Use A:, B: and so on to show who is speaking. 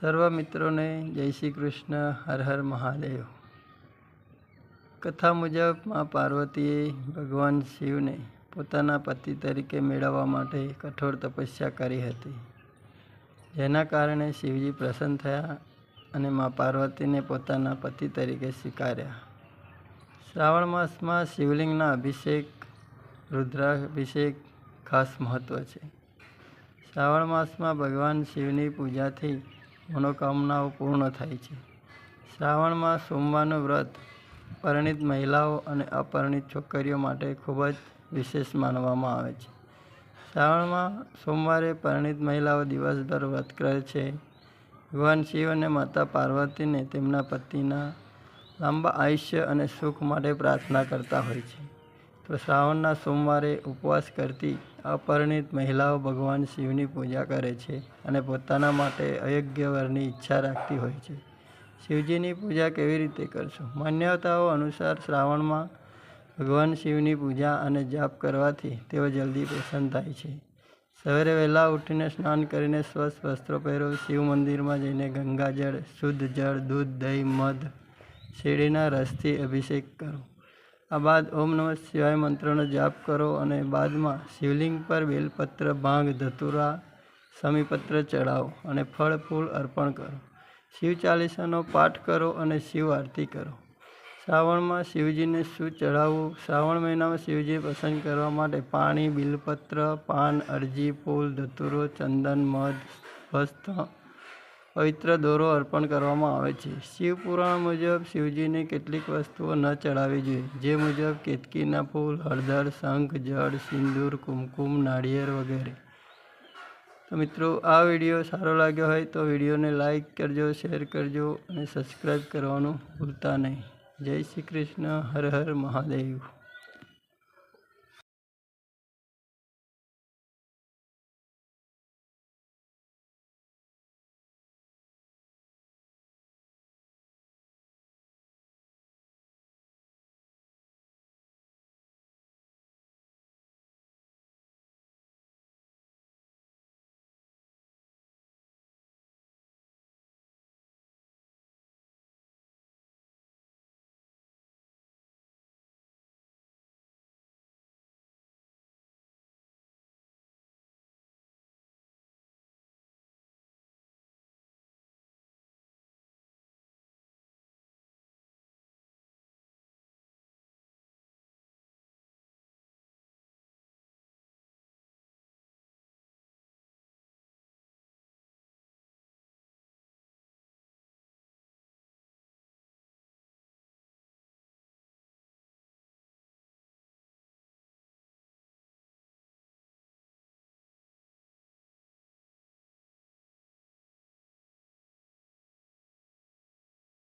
A: સર્વ મિત્રોને જય શ્રી કૃષ્ણ, હર હર મહાદેવ. કથા મુજબ મા પાર્વતીએ ભગવાન શિવને પોતાના પતિ તરીકે મેળવવા માટે કઠોર તપસ્યા કરી હતી. જેના કારણે શિવજી પ્રસન્ન થયા અને મા પાર્વતીને પોતાના પતિ તરીકે સ્વીકાર્યા. શ્રાવણ માસમાં શિવલિંગના અભિષેક, રુદ્રાભિષેક ખાસ મહત્ત્વ છે. શ્રાવણ માસમાં ભગવાન શિવની પૂજાથી મનોકામનાઓ પૂર્ણ થાય છે. શ્રાવણમાં સોમવારનું વ્રત પરણિત મહિલાઓ અને અપરિણિત છોકરીઓ માટે ખૂબ જ વિશેષ માનવામાં આવે છે. શ્રાવણમાં સોમવારે પરણિત મહિલાઓ દિવસભર વ્રત કરે છે. ભગવાન શિવ અને માતા પાર્વતીને તેમના પતિના લાંબા આયુષ્ય અને સુખ માટે પ્રાર્થના કરતા હોય છે. તો શ્રાવણના સોમવારે ઉપવાસ કરતી અપરિણીત મહિલાઓ ભગવાન શિવની પૂજા કરે છે અને પોતાના માટે અયોગ્ય વરની ઈચ્છા રાખતી હોય છે. શિવજીની પૂજા કેવી રીતે કરશો? માન્યતાઓ અનુસાર શ્રાવણમાં ભગવાન શિવની પૂજા અને જાપ કરવાથી તેઓ જલ્દી પ્રસન્ન થાય છે. સવારે વહેલા ઉઠીને સ્નાન કરીને સ્વચ્છ વસ્ત્રો પહેરો. શિવ મંદિરમાં જઈને ગંગાજળ, શુદ્ધ જળ, દૂધ, દહીં, મધ, શેરડીના રસથી અભિષેક કરો. આ બાદ ઓમ નમઃ શિવાય મંત્રનો જાપ કરો અને બાદમાં શિવલિંગ પર બેલપત્ર, ભાંગ, ધતુરા, સમીપત્ર ચડાવો અને ફળ, ફૂલ અર્પણ કરો. શિવ ચાલીસાનો પાઠ કરો અને શિવ આરતી કરો. શ્રાવણમાં શિવજીને શું ચડાવવું શ્રાવણ મહિનામાં શિવજી પસંદ કરવા માટે પાણી, બિલપત્ર, પાન, અરજી, ફૂલ, ધતુરો, ચંદન, મધ વસ્ત્ર પવિત્ર દોરો અર્પણ કરવામાં આવે છે. શિવ પુરાણ મુજબ શિવજીને કેટલીક વસ્તુઓ ન ચડાવવી જોઈએ. જે મુજબ કેતકીના ફૂલ, હળદર, શંખ, જળ, સિંદૂર, કુમકુમ, નાળિયેર વગેરે. તો મિત્રો, આ વીડિયો સારો લાગ્યો હોય તો વિડીયોને લાઇક કરજો, શેર કરજો અને સબસ્ક્રાઈબ કરવાનું ભૂલતા નહીં. જય શ્રી કૃષ્ણ. હર હર મહાદેવ.